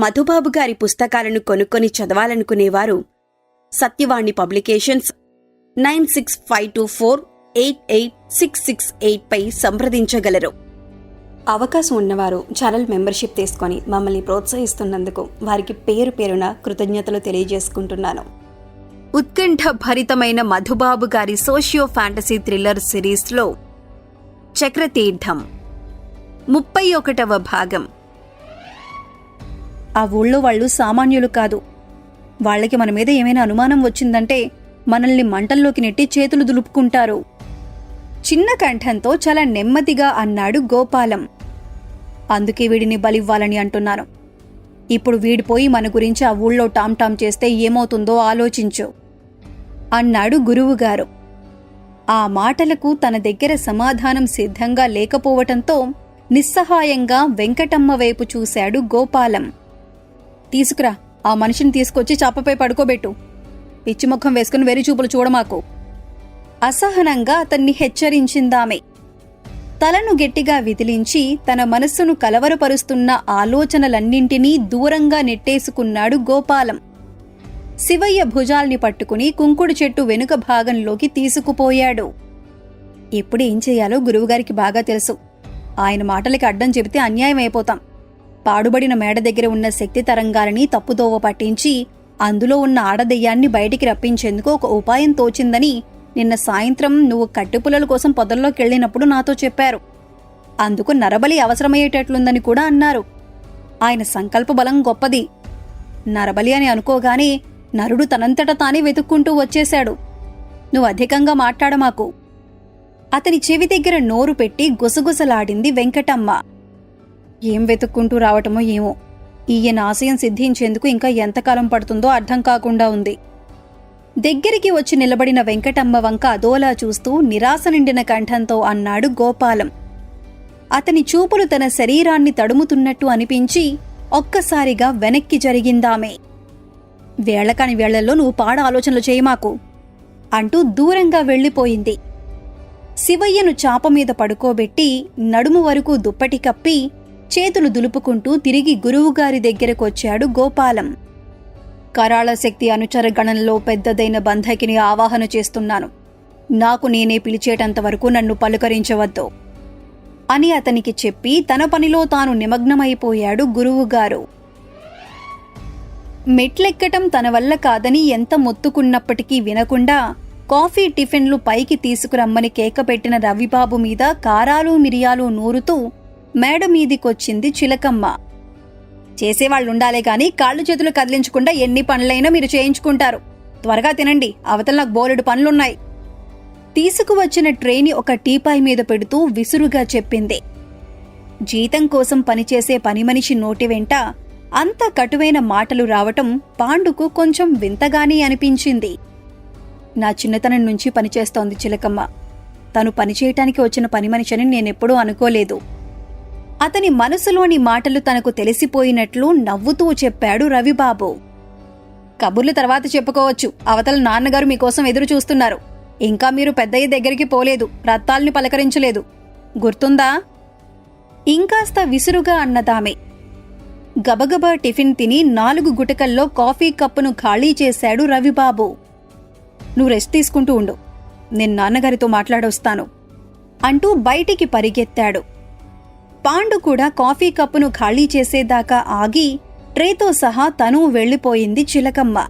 మధుబాబు గారి పుస్తకాలను కొనుక్కొని చదవాలనుకునేవారు. Satyavani publications nine six five two four eight eight six six eight పై సంప్రదించగలరు. అవకాశం ఉన్నవారు ఛానల్ మెంబర్షిప్ తీసుకొని మమ్మల్ని ప్రోత్సహిస్తున్నందుకు వారికి పేరు పేరున కృతజ్ఞతలు తెలియజేసుకుంటున్నాను. ఉత్కంఠ భరితమైన మధుబాబు గారి సోషియో ఫ్యాంటసీ థ్రిల్లర్ సిరీస్లో చక్రతీర్థం ముప్పై ఒకటవ భాగం. ఆ ఊళ్ళో వాళ్ళు సామాన్యులు కాదు. వాళ్ళకి మన మీద ఏమైనా అనుమానం వచ్చిందంటే మనల్ని మంటల్లోకి నెట్టి చేతులు దులుపుకుంటారు. చిన్న కంఠంతో చాలా నెమ్మదిగా అన్నాడు గోపాలం. అందుకే వీడిని బలివ్వాలని అంటున్నాను ఇప్పుడు వీడిపోయి మన గురించి ఆ ఊళ్ళో టామ్ టామ్ చేస్తే ఏమవుతుందో ఆలోచించు అన్నాడు గురువుగారు. ఆ మాటలకు తన దగ్గర సమాధానం సిద్ధంగా లేకపోవటంతో నిస్సహాయంగా వెంకటమ్మ వైపు చూశాడు గోపాలం. తీసుకురా. ఆ మనిషిని తీసుకొచ్చి చాపపై పడుకోబెట్టు. పిచ్చిముఖం వేసుకుని వెరి చూపులు చూడమాకు. అసహనంగా అతన్ని హెచ్చరించిందామె. తలను గట్టిగా విదిలించి తన మనస్సును కలవరపరుస్తున్న ఆలోచనలన్నింటినీ దూరంగా నెట్టేసుకున్నాడు గోపాలం. శివయ్య భుజాల్ని పట్టుకుని కుంకుడు చెట్టు వెనుక భాగంలోకి తీసుకుపోయాడు. ఇప్పుడు ఏం చేయాలో గురువుగారికి బాగా తెలుసు. ఆయన మాటలకి అడ్డం చెబితే అన్యాయం అయిపోతాం పాడుబడిన మేడ దగ్గర ఉన్న శక్తి తరంగాలని తప్పుదోవ పట్టించి అందులో ఉన్న ఆడదెయ్యాన్ని బయటికి రప్పించేందుకు ఒక ఉపాయం తోచిందని నిన్న సాయంత్రం నువ్వు కట్టుపుల్లల కోసం పొదల్లోకెళ్ళినప్పుడు నాతో చెప్పారు. అందుకు నరబలి అవసరమయ్యేటట్లుందని కూడా అన్నారు. ఆయన సంకల్ప బలం గొప్పది. నరబలి అని అనుకోగానే నరుడు తనంతట తానే వెతుక్కుంటూ వచ్చేశాడు. నువ్వు అధికంగా మాట్లాడమాకు. అతని చెవి దగ్గర నోరు పెట్టి గుసగుసలాడింది వెంకటమ్మ. ఏం వెతుక్కుంటూ రావటమో ఏమో. ఈయన ఆశయం సిద్ధించేందుకు ఇంకా ఎంతకాలం పడుతుందో అర్థం కాకుండా ఉంది. దగ్గరికి వచ్చి నిలబడిన వెంకటమ్మ వంక అదోలా చూస్తూ నిరాశ నిండిన కంఠంతో అన్నాడు గోపాలం. అతని చూపులు తన శరీరాన్ని తడుముతున్నట్టు అనిపించి ఒక్కసారిగా వెనక్కి జరిగిందామే. వేళకాని వేళల్లో నువ్వు పాడ ఆలోచనలు చేయమాకు అంటూ దూరంగా వెళ్ళిపోయింది. శివయ్యను చాప మీద పడుకోబెట్టి నడుము వరకు దుప్పటి కప్పి చేతులు దులుపుకుంటూ తిరిగి గురువుగారి దగ్గరకొచ్చాడు గోపాలం. కరాళ శక్తి అనుచర గణంలో పెద్దదైన బంధకిని ఆవాహన చేస్తున్నాను. నాకు నేనే పిలిచేటంత వరకు నన్ను పలుకరించవద్దు అని అతనికి చెప్పి తన పనిలో తాను నిమగ్నమైపోయాడు గురువుగారు. మెట్లెక్కటం తన వల్ల కాదని ఎంత మొత్తుకున్నప్పటికీ వినకుండా కాఫీ టిఫిన్లు పైకి తీసుకురమ్మని కేకపెట్టిన రవిబాబు మీద కారాలు మిరియాలు నూరుతూ మేడ మీదికొచ్చింది చిలకమ్మ. చేసేవాళ్ళుండాలే గాని కాళ్ళు చేతులు కదిలించకుండా ఎన్ని పనులైనా మీరు చేయించుకుంటారు. త్వరగా తినండి అవతల నాకు బోలెడు పనులున్నాయి. తీసుకువచ్చిన ట్రేని ఒక టీపాయ్ మీద పెడుతూ విసురుగా చెప్పింది. జీతం కోసం పనిచేసే పని మనిషి నోటి వెంట అంత కటువైన మాటలు రావటం పాండుకు కొంచెం వింతగానే అనిపించింది. నా చిన్నతనం నుంచి పనిచేస్తోంది చిలకమ్మ. తను పనిచేయటానికి వచ్చిన పని మనిషిని నేనెప్పుడూ అనుకోలేదు. అతని మనసులోని మాటలు తనకు తెలిసిపోయినట్లు నవ్వుతూ చెప్పాడు రవిబాబు. కబుర్లు తర్వాత చెప్పుకోవచ్చు. అవతల నాన్నగారు మీకోసం ఎదురు చూస్తున్నారు. ఇంకా మీరు పెద్దయ్య దగ్గరికి పోలేదు. రత్తాల్ని పలకరించలేదు. గుర్తుందా? ఇంకాస్త విసురుగా అన్నదామె. గబగబా టిఫిన్ తిని నాలుగు గుటకల్లో కాఫీ కప్పును ఖాళీ చేశాడు రవిబాబు. నువ్వు రెస్ట్ తీసుకుంటూ ఉండు. నేను నాన్నగారితో మాట్లాడొస్తాను. అంటూ బయటికి పరిగెత్తాడు. పాండు కూడా కాఫీ కప్పును ఖాళీ చేసేదాకా ఆగి ట్రేతో సహా తను వెళ్ళిపోయింది చిలకమ్మ.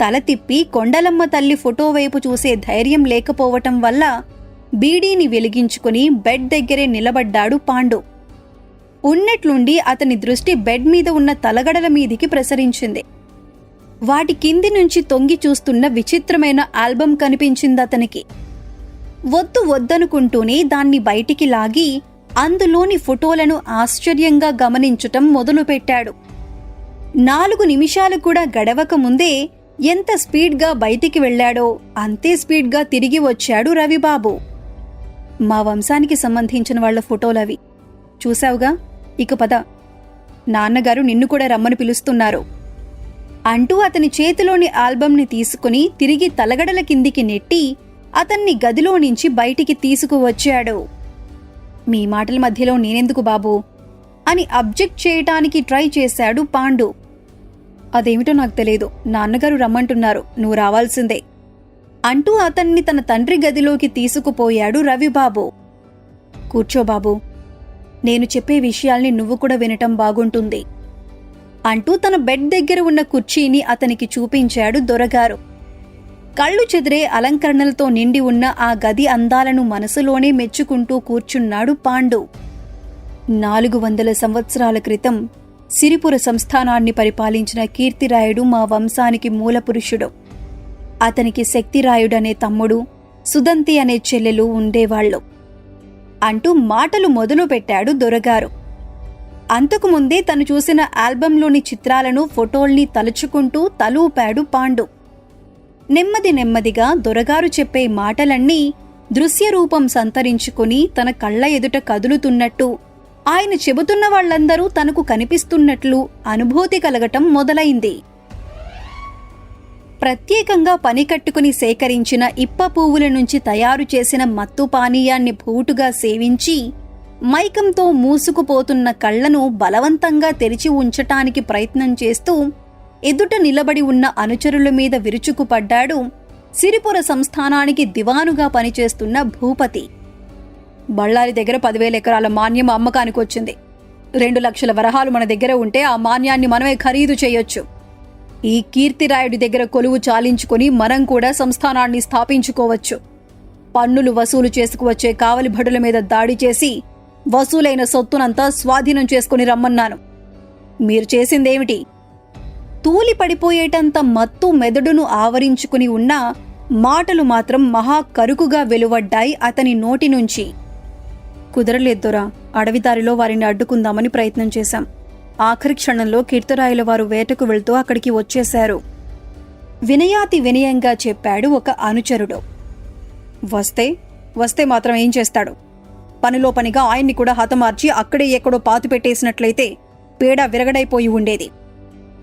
తల తిప్పి కొండలమ్మ తల్లి ఫోటో వైపు చూసే ధైర్యం లేకపోవటం వల్ల బీడీని వెలిగించుకుని బెడ్ దగ్గరే నిలబడ్డాడు పాండు. ఉన్నట్లుండి అతని దృష్టి బెడ్ మీద ఉన్న తలగడల మీదికి ప్రసరించింది. వాటి కింది నుంచి తొంగి చూస్తున్న విచిత్రమైన ఆల్బం కనిపించిందతనికి వద్దు వద్దనుకుంటూనే దాన్ని బయటికి లాగి అందులోని ఫోటోలను ఆశ్చర్యంగా గమనించటం మొదలుపెట్టాడు. నాలుగు నిమిషాలు కూడా గడవక ముందే ఎంత స్పీడ్గా బయటికి వెళ్ళాడో అంతే స్పీడ్గా తిరిగి వచ్చాడు రవిబాబు. మా వంశానికి సంబంధించిన వాళ్ళ ఫోటోలవి చూశావుగా? ఇక పద. నాన్నగారు నిన్ను కూడా రమ్మని పిలుస్తున్నారు. అంటూ అతని చేతిలోని ఆల్బంని తీసుకుని తిరిగి తలగడల కిందికి నెట్టి అతన్ని గదిలో నుంచి బయటికి తీసుకువచ్చాడు. మీ మాటల మధ్యలో నేనెందుకు బాబు? అని అబ్జెక్ట్ చేయటానికి ట్రై చేశాడు పాండు. అదేమిటో నాకు తెలియదు నాన్నగారు రమ్మంటున్నారు. నువ్వు రావాల్సిందే. అంటూ అతన్ని తన తండ్రి గదిలోకి తీసుకుపోయాడు రవిబాబు. కూర్చో బాబు. నేను చెప్పే విషయాల్ని నువ్వు కూడా వినటం బాగుంటుంది. అంటూ తన బెడ్ దగ్గర ఉన్న కుర్చీని అతనికి చూపించాడు దొరగారు. కళ్ళు చెదిరే అలంకరణలతో నిండి ఉన్న ఆ గది అందాలను మనసులోనే మెచ్చుకుంటూ కూర్చున్నాడు పాండు. నాలుగు వందల సంవత్సరాల క్రితం సిరిపుర సంస్థానాన్ని పరిపాలించిన కీర్తిరాయుడు మా వంశానికి మూలపురుషుడు. అతనికి శక్తిరాయుడనే తమ్ముడు సుదంతి అనే చెల్లెలు ఉండేవాళ్ళు. అంటూ మాటలు మొదలుపెట్టాడు దొరగారు. అంతకుముందే తను చూసిన ఆల్బంలోని చిత్రాలను ఫోటోల్ని తలుచుకుంటూ తలూపాడు పాండు. నెమ్మది నెమ్మదిగా దొరగారు చెప్పే మాటలన్నీ దృశ్యరూపం సంతరించుకుని తన కళ్ళ ఎదుట కదులుతున్నట్టు ఆయన చెబుతున్న వాళ్ళందరూ తనకు కనిపిస్తున్నట్లు అనుభూతి కలగటం మొదలైంది. ప్రత్యేకంగా పని కట్టుకుని సేకరించిన ఇప్ప పువ్వుల నుంచి తయారు చేసిన మత్తు పానీయాన్ని భూటుగా సేవించి మైకంతో మూసుకుపోతున్న కళ్ళను బలవంతంగా తెరిచి ఉంచటానికి ప్రయత్నం చేస్తూ ఎదుట నిలబడి ఉన్న అనుచరుల మీద విరుచుకుపడ్డాడు సిరిపుర సంస్థానానికి దివానుగా పనిచేస్తున్న భూపతి. బళ్ళారి దగ్గర పదివేల ఎకరాల మాన్యం అమ్మకానికి వచ్చింది. రెండు లక్షల వరహాలు మన దగ్గర ఉంటే ఆ మాన్యాన్ని మనమే ఖరీదు చేయొచ్చు. ఈ కీర్తిరాయుడి దగ్గర కొలువు చాలించుకుని మనం కూడా సంస్థానాన్ని స్థాపించుకోవచ్చు. పన్నులు వసూలు చేసుకువచ్చే కావలి భటుల మీద దాడి చేసి వసూలైన సొత్తునంతా స్వాధీనం చేసుకుని రమ్మన్నాను. మీరు చేసిందేమిటి? తూలి పడిపోయేటంత మత్తు మెదడును ఆవరించుకుని ఉన్న మాటలు మాత్రం మహా కరుకుగా వెలువడ్డాయి అతని నోటి నుంచి. కుదరలేదురా అడవిదారిలో వారిని అడ్డుకుందామని ప్రయత్నం చేశాం. ఆఖరి క్షణంలో కీర్తిరాయుల వారు వేటకు వెళ్తూ అక్కడికి వచ్చేశారు. వినయాతి వినయంగా చెప్పాడు ఒక అనుచరుడు. వస్తే వస్తే మాత్రం ఏం చేస్తాడు? పనిలో పనిగా ఆయన్ని కూడా హతమార్చి అక్కడే ఎక్కడో పాతు పెట్టేసినట్లయితే విరగడైపోయి ఉండేది.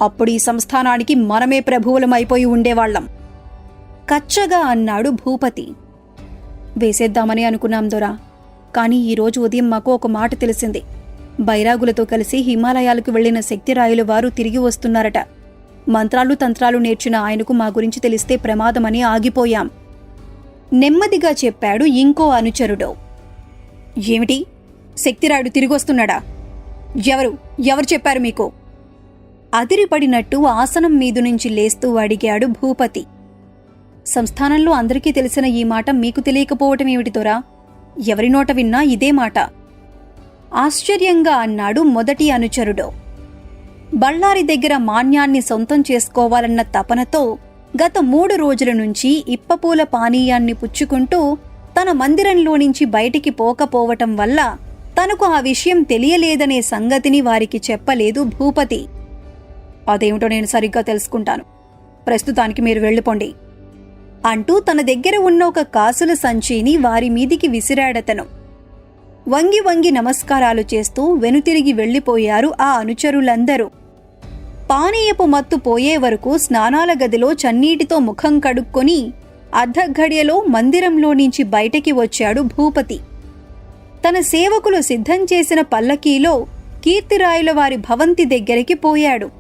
అప్పుడు ఈ సంస్థానానికి మనమే ప్రభువులమైపోయి ఉండేవాళ్ళం కచ్చగా అన్నాడు భూపతి. వేసేద్దామని అనుకున్నాం దొరా. కానీ ఈరోజు ఉదయం మాకు ఒక మాట తెలిసింది. బైరాగులతో కలిసి హిమాలయాలకు వెళ్ళిన శక్తిరాయుల వారు తిరిగి వస్తున్నారట. మంత్రాలు తంత్రాలు నేర్చిన ఆయనకు మా గురించి తెలిస్తే ప్రమాదమని ఆగిపోయాం. నెమ్మదిగా చెప్పాడు ఇంకో అనుచరుడు. ఏమిటి? శక్తిరాయుడు తిరిగొస్తున్నాడా ఎవరు? ఎవరు చెప్పారు మీకు? అదిరిపడినట్టు ఆసనం మీదు నుంచి లేస్తూ అడిగాడు భూపతి. సంస్థానంలో అందరికీ తెలిసిన ఈ మాట మీకు తెలియకపోవటం ఎవరి నోట విన్నా ఇదే మాట. ఆశ్చర్యంగా అన్నాడు మొదటి అనుచరుడు. బళ్ళారి దగ్గర మాన్యాన్ని సొంతం చేసుకోవాలన్న తపనతో గత మూడు రోజుల నుంచి ఇప్పపూల పానీయాన్ని పుచ్చుకుంటూ తన మందిరంలో నుంచి బయటికి పోకపోవటం వల్ల తనకు ఆ విషయం తెలియలేదనే సంగతిని వారికి చెప్పలేదు భూపతి. అదేమిటో నేను సరిగ్గా తెలుసుకుంటాను. ప్రస్తుతానికి మీరు వెళ్ళిపోండి. అంటూ తన దగ్గర ఉన్న ఒక కాసుల సంచిని వారి మీదికి విసిరాడతను. వంగి వంగి నమస్కారాలు చేస్తూ వెనుతిరిగి వెళ్ళిపోయారు ఆ అనుచరులందరూ. పానీయపు మత్తు పోయే వరకు స్నానాల గదిలో చన్నీటితో ముఖం కడుక్కొని అర్ధఘడియలో మందిరంలో నుంచి బయటికి వచ్చాడు భూపతి. తన సేవకులు సిద్ధం చేసిన పల్లకీలో కీర్తిరాయుల వారి భవంతి దగ్గరికి పోయాడు.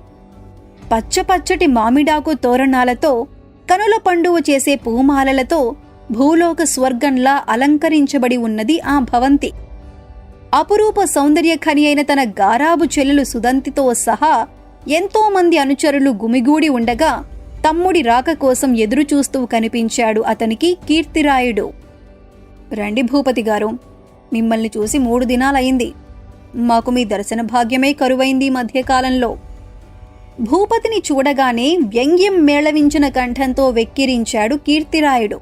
పచ్చపచ్చటి మామిడాకు తోరణాలతో కనుల పండువ చేసే పూమాలలతో భూలోక స్వర్గంలా అలంకరించబడి ఉన్నది ఆ భవంతి. అపురూప సౌందర్యఖని అయిన తన గారాబు చెల్లెలు సుదంతితో సహా ఎంతోమంది అనుచరులు గుమిగూడి ఉండగా తమ్ముడి రాక కోసం ఎదురుచూస్తూ కనిపించాడు అతనికి కీర్తిరాయుడు. రండి భూపతి గారు మిమ్మల్ని చూసి మూడు దినాలయింది. మాకు మీ దర్శన భాగ్యమే కరువైంది ఈ మధ్యకాలంలో. భూపతిని చూడగానే వ్యంగ్యం మేళవించిన కంఠంతో వెక్కిరించాడు కీర్తిరాయుడు.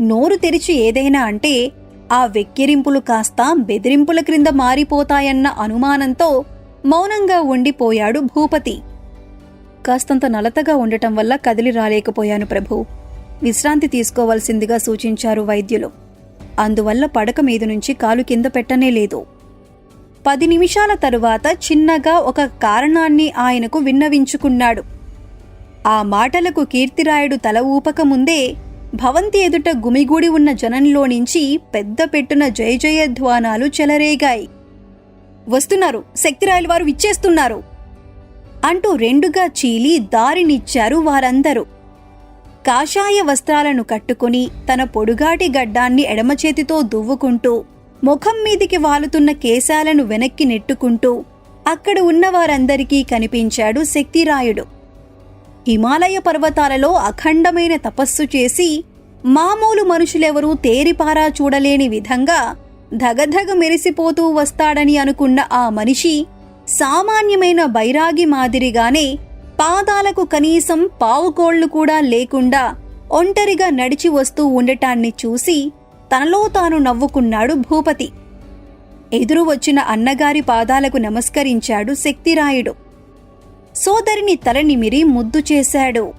నోరు తెరిచి ఏదైనా అంటే ఆ వెక్కిరింపులు కాస్త బెదిరింపుల క్రింద మారిపోతాయన్న అనుమానంతో మౌనంగా ఉండిపోయాడు భూపతి. కాస్తంత నలతగా ఉండటం వల్ల కదిలి రాలేకపోయాను ప్రభు. విశ్రాంతి తీసుకోవలసిందిగా సూచించారు వైద్యులు. అందువల్ల పడక మీద నుంచి కాలు కింద పెట్టనే లేదు. పది నిమిషాల తరువాత చిన్నగా ఒక కారణాన్ని ఆయనకు విన్నవించుకున్నాడు. ఆ మాటలకు కీర్తిరాయుడు తల ఊపకముందే భవంతి ఎదుట గుమిగూడి ఉన్న జనంలో నుంచి పెద్ద పెట్టున జయ జయధ్వానాలు చెలరేగాయి. వస్తున్నారు. శక్తిరాయులు వారు విచ్చేస్తున్నారు అంటూ రెండుగా చీలి దారినిచ్చారు వారందరూ. కాషాయ వస్త్రాలను కట్టుకుని తన పొడుగాటి గడ్డాన్ని ఎడమ చేతితో దువ్వుకుంటూ ముఖం మీదికి వాలుతున్న కేశాలను వెనక్కి నెట్టుకుంటూ అక్కడ ఉన్న వారందరికీ కనిపించాడు శక్తిరాయుడు. హిమాలయ పర్వతాలలో అఖండమైన తపస్సు చేసి మామూలు మనుషులెవరూ తేరిపారా చూడలేని విధంగా ధగధగ మెరిసిపోతూ వస్తాడని అనుకున్న ఆ మనిషి సామాన్యమైన బైరాగి మాదిరిగానే పాదాలకు కనీసం పావుకోళ్ళు కూడా లేకుండా ఒంటరిగా నడిచి వస్తూ ఉండటాన్ని చూసి తనలో తాను నవ్వుకున్నాడు భూపతి. ఎదురు వచ్చిన అన్నగారి పాదాలకు నమస్కరించాడు శక్తిరాయుడు. సోదరిని తల నిమిరి ముద్దు చేశాడు.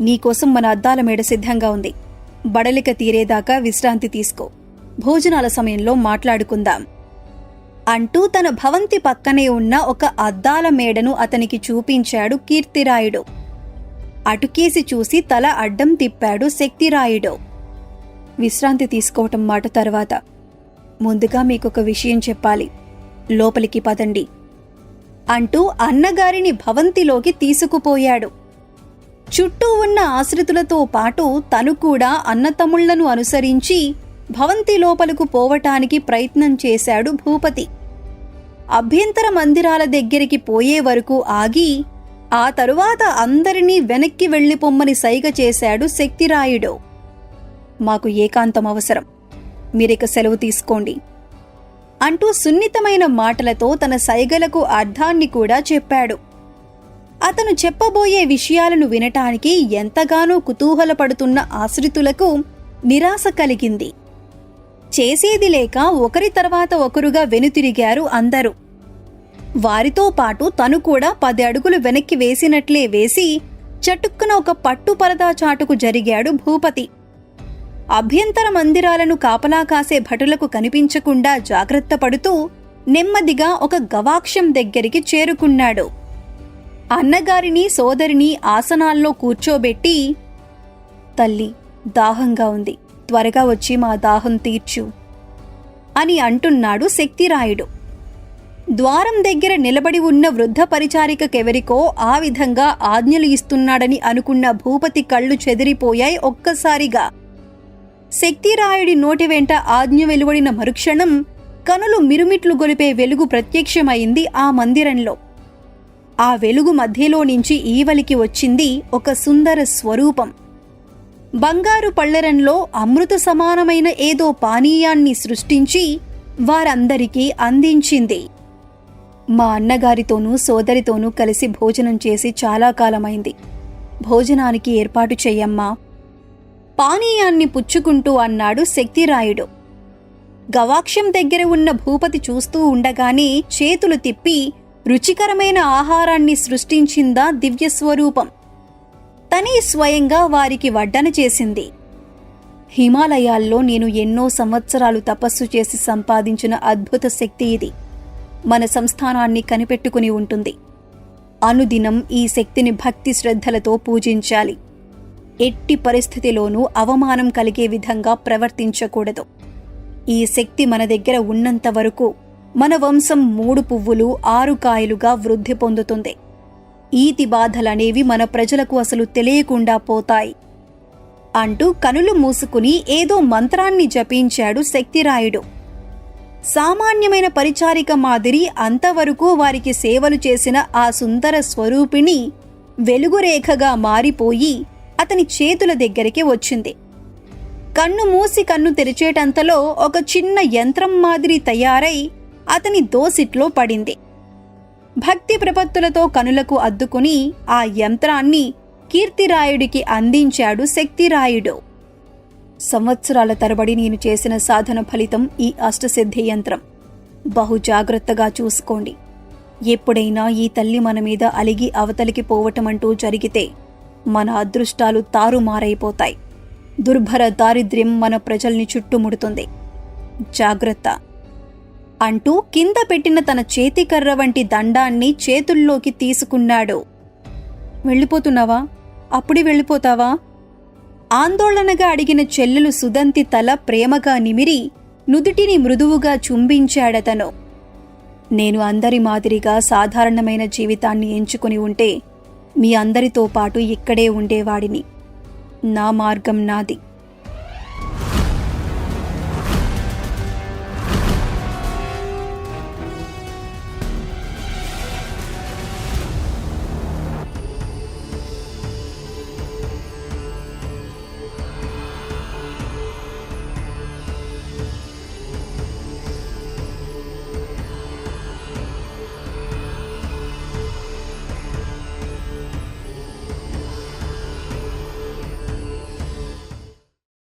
నీకోసం మన అద్దాల మేడ సిద్ధంగా ఉంది. బడలిక తీరేదాకా విశ్రాంతి తీసుకో. భోజనాల సమయంలో మాట్లాడుకుందాం. అంటూ తన భవంతి పక్కనే ఉన్న ఒక అద్దాల మేడను అతనికి చూపించాడు కీర్తిరాయుడు. అటుకేసి చూసి తల అడ్డం తిప్పాడు శక్తిరాయుడు. విశ్రాంతి తీసుకోవటం మాట తర్వాత ముందుగా మీకొక విషయం చెప్పాలి. లోపలికి పదండి. అంటూ అన్నగారిని భవంతిలోకి తీసుకుపోయాడు. చుట్టూ ఉన్న ఆశ్రితులతో పాటు తను కూడా అన్నతముళ్ళను అనుసరించి భవంతి లోపలకు పోవటానికి ప్రయత్నం చేశాడు భూపతి. అభ్యంతర మందిరాల దగ్గరికి పోయే వరకు ఆగి ఆ తరువాత అందరినీ వెనక్కి వెళ్ళిపొమ్మని సైగ చేశాడు శక్తిరాయుడు. మాకు ఏకాంతం అవసరం. మీరిక సెలవు తీసుకోండి. అంటూ సున్నితమైన మాటలతో తన సైగలకు అర్థాన్ని కూడా చెప్పాడు. అతను చెప్పబోయే విషయాలను వినటానికి ఎంతగానో కుతూహలపడుతున్న ఆశ్రితులకు నిరాశ కలిగింది. చేసేది లేక ఒకరి తర్వాత ఒకరుగా వెనుతిరిగారు అందరూ. వారితో పాటు తను కూడా పది అడుగులు వెనక్కి వేసినట్లే వేసి చటుక్కున ఒక పట్టు పరదా చాటుకు జరిగాడు భూపతి. అభ్యంతర మందిరాలను కాపలా కాసే భటులకు కనిపించకుండా జాగ్రత్త పడుతూ నెమ్మదిగా ఒక గవాక్షం దగ్గరికి చేరుకున్నాడు. అన్నగారిని సోదరిని ఆసనాల్లో కూర్చోబెట్టి తల్లి దాహంగా ఉంది. త్వరగా వచ్చి మా దాహం తీర్చు అని అంటున్నాడు శక్తిరాయుడు. ద్వారం దగ్గర నిలబడి ఉన్న వృద్ధ పరిచారికకెవరికో ఆ విధంగా ఆజ్ఞలు ఇస్తున్నాడని అనుకున్న భూపతి కళ్ళు చెదిరిపోయాయి ఒక్కసారిగా. శక్తిరాయుడి నోటి వెంట ఆజ్ఞ వెలువడిన మరుక్షణం కనులు మిరుమిట్లు గొలిపే వెలుగు ప్రత్యక్షమైంది ఆ మందిరంలో. ఆ వెలుగు మధ్యలో నుంచి ఈవలికి వచ్చింది ఒక సుందర స్వరూపం. బంగారు పళ్ళెరంలో అమృత సమానమైన ఏదో పానీయాన్ని సృష్టించి వారందరికీ అందించింది. మా అన్నగారితోనూ సోదరితోనూ కలిసి భోజనం చేసి చాలా కాలమైంది. భోజనానికి ఏర్పాటు చెయ్యమ్మా. పానీయాన్ని పుచ్చుకుంటూ అన్నాడు శక్తిరాయుడు. గవాక్షం దగ్గర ఉన్న భూపతి చూస్తూ ఉండగానే చేతులు తిప్పి రుచికరమైన ఆహారాన్ని సృష్టించిందా దివ్యస్వరూపం. తనే స్వయంగా వారికి వడ్డన చేసింది. హిమాలయాల్లో నేను ఎన్నో సంవత్సరాలు తపస్సు చేసి సంపాదించిన అద్భుత శక్తి ఇది. మన సంస్థానాన్ని కనిపెట్టుకుని ఉంటుంది. అనుదినం ఈ శక్తిని భక్తి శ్రద్ధలతో పూజించాలి. ఎట్టి పరిస్థితిలోనూ అవమానం కలిగే విధంగా ప్రవర్తించకూడదు. ఈ శక్తి మన దగ్గర ఉన్నంత వరకు మన వంశం మూడు పువ్వులు ఆరు కాయలుగా వృద్ధి పొందుతుంది. ఈతి బాధలనేవి మన ప్రజలకు అసలు తెలియకుండా పోతాయి. అంటూ కనులు మూసుకుని ఏదో మంత్రాన్ని జపించాడు శక్తిరాయుడు. సామాన్యమైన పరిచారిక మాదిరి అంతవరకు వారికి సేవలు చేసిన ఆ సుందర స్వరూపిణి వెలుగురేఖగా మారిపోయి అతని చేతుల దగ్గరికి వచ్చింది. కన్ను మూసి కన్ను తెరిచేటంతలో ఒక చిన్న యంత్రం మాదిరి తయారై అతని దోసిట్లో పడింది. భక్తి ప్రపత్తులతో కనులకు అద్దుకుని ఆ యంత్రాన్ని కీర్తిరాయుడికి అందించాడు శక్తిరాయుడు. సంవత్సరాల తరబడి నేను చేసిన సాధన ఫలితం ఈ అష్టసిద్ధి యంత్రం. బహు జాగ్రత్తగా చూసుకోండి. ఎప్పుడైనా ఈ తల్లి మన మీద అలిగి అవతలికి పోవటమంటూ జరిగితే మన అదృష్టాలు తారుమారైపోతాయి. దుర్భర దారిద్ర్యం మన ప్రజల్ని చుట్టుముడుతుంది. జాగ్రత్త. అంటూ కింద పెట్టిన తన చేతికర్ర వంటి దండాన్ని చేతుల్లోకి తీసుకున్నాడు. వెళ్ళిపోతున్నావా? అప్పుడే వెళ్ళిపోతావా? ఆందోళనగా అడిగిన చెల్లెలు సుదంతి తల ప్రేమగా నిమిరి నుదుటిని మృదువుగా చుంబించాడతను. నేను అందరి మాదిరిగా సాధారణమైన జీవితాన్ని ఎంచుకుని ఉంటే మీ అందరితో పాటు ఇక్కడే ఉండేవాడిని. నా మార్గం నాది.